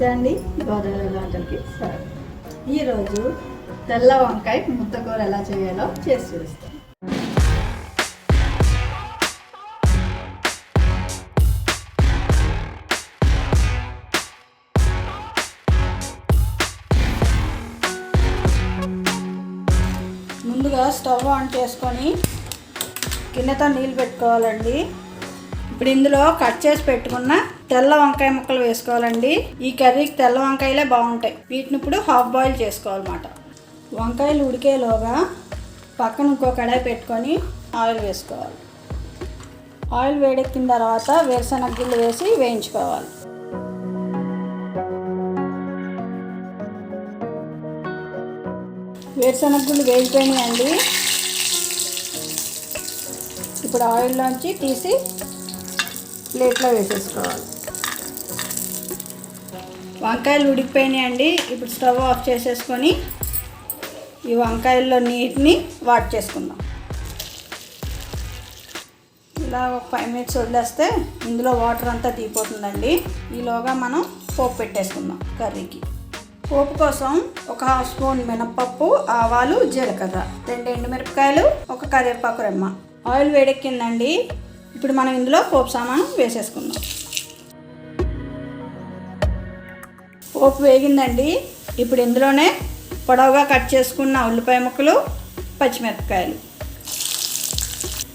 నమస్తే అండి. గోదావరి వంటలకి స్వాగతం. ఈరోజు తెల్ల వంకాయ ముద్దకూర ఎలా చేయాలో చేసి చూస్తాం ముందుగా స్టవ్ ఆన్ చేసుకొని గిన్నెతో నీళ్ళు పెట్టుకోవాలండి. ఇప్పుడు ఇందులో కట్ చేసి పెట్టుకున్న తెల్ల వంకాయ ముక్కలు వేసుకోవాలండి. ఈ కర్రీకి తెల్ల వంకాయలే బాగుంటాయి. వీటిని ఇప్పుడు హాఫ్ బాయిల్ చేసుకోవాలన్నమాట. వంకాయలు ఉడికేలోగా పక్కన ఇంకో కడాయి పెట్టుకొని ఆయిల్ వేసుకోవాలి. ఆయిల్ వేడెక్కిన తర్వాత వేరుశనగ గిన్నె వేసి వేయించుకోవాలి. వేరుశనగ గుళ్ళు వేగిపోయినాయండి. ఇప్పుడు ఆయిల్లోంచి తీసి ప్లేట్లో వేసేసుకోవాలి. వంకాయలు ఉడికిపోయినాయండి ఇప్పుడు స్టవ్ ఆఫ్ చేసేసుకొని ఈ వంకాయల్లో నీటిని వాట్ చేసుకుందాం. ఇలా ఒక ఫైవ్ మినిట్స్ వదిలేస్తే ఇందులో వాటర్ అంతా తీపోతుందండి ఈలోగా మనం పోపు పెట్టేసుకుందాం కర్రీకి. పోపు కోసం ఒక హాఫ్ స్పూన్ మినప్పప్పు ఆవాలు జీలకర్ర రెండు ఎండుమిరపకాయలు ఒక కరివేపాకు రెమ్మ. ఆయిల్ వేడెక్కిందండి. ఇప్పుడు మనం ఇందులో పోపు సామాను వేసేసుకుందాం. పోపు వేగిందండి. ఇప్పుడు ఇందులోనే పొడవుగా కట్ చేసుకున్న ఉల్లిపాయ ముక్కలు పచ్చిమిరపకాయలు.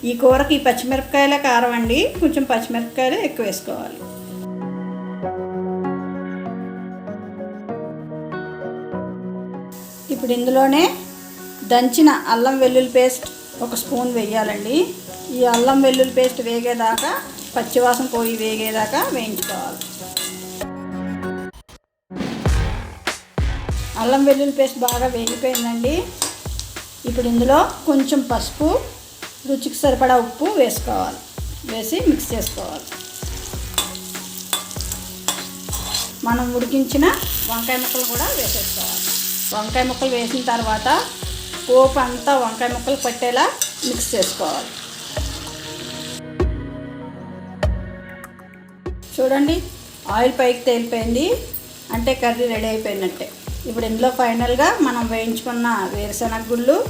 ఈ కూరకి ఈ పచ్చిమిరపకాయలే కారం అండి. కొంచెం పచ్చిమిరపకాయలు ఎక్కువ వేసుకోవాలి. ఇప్పుడు ఇందులోనే దంచిన అల్లం వెల్లుల్లి పేస్ట్ ఒక స్పూన్ వేయాలండి. ఈ అల్లం వెల్లుల్లి పేస్ట్ వేగేదాకా పచ్చివాసన పోయి వేగేదాకా వేయించుకోవాలి. అల్లం వెల్లుల్లి పేస్ట్ బాగా వేగిపోయిందండి. ఇప్పుడు ఇందులో కొంచెం పసుపు రుచికి సరిపడా ఉప్పు వేసుకోవాలి. వేసి మిక్స్ చేసుకోవాలి. మనం ఉడికించిన వంకాయ ముక్కలు కూడా వేసేసుకోవాలి. వంకాయ ముక్కలు వేసిన తర్వాత పోపు అంతా వంకాయ ముక్కలు పట్టేలా మిక్స్ చేసుకోవాలి. చూడండి. ఆయిల్ పైకి తేలిపోయింది. అంటే కర్రీ రెడీ అయిపోయినట్టే. ఇప్పుడు ఇందులో ఫైనల్గా మనం వేయించుకున్న వేరుశనగ గుళ్ళు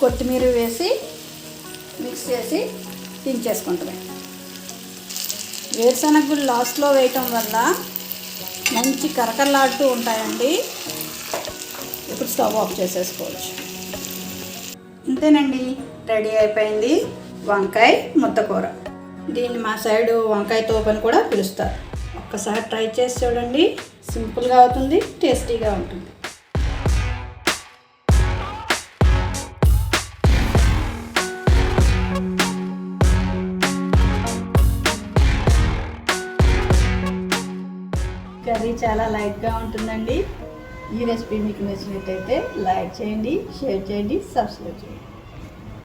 కొత్తిమీర వేసి మిక్స్ చేసి దించేసుకుంటామే వేరుశనగ గుళ్ళు లాస్ట్లో వేయటం వల్ల మంచి కరకరలాడుతూ ఉంటాయండి. ఇప్పుడు స్టవ్ ఆఫ్ చేసేసుకోవచ్చు. అంతేనండి రెడీ అయిపోయింది వంకాయ ముద్దకూర. దీన్ని మా సైడు వంకాయ తోపని కూడా పిలుస్తారు. ఒక్కసారి ట్రై చేసి చూడండి. సింపుల్గా అవుతుంది టేస్టీగా ఉంటుంది. కర్రీ చాలా లైట్గా ఉంటుందండి. ఈ రెసిపీ మీకు నచ్చినట్టయితే లైక్ చేయండి షేర్ చేయండి సబ్స్క్రైబ్ చేయండి.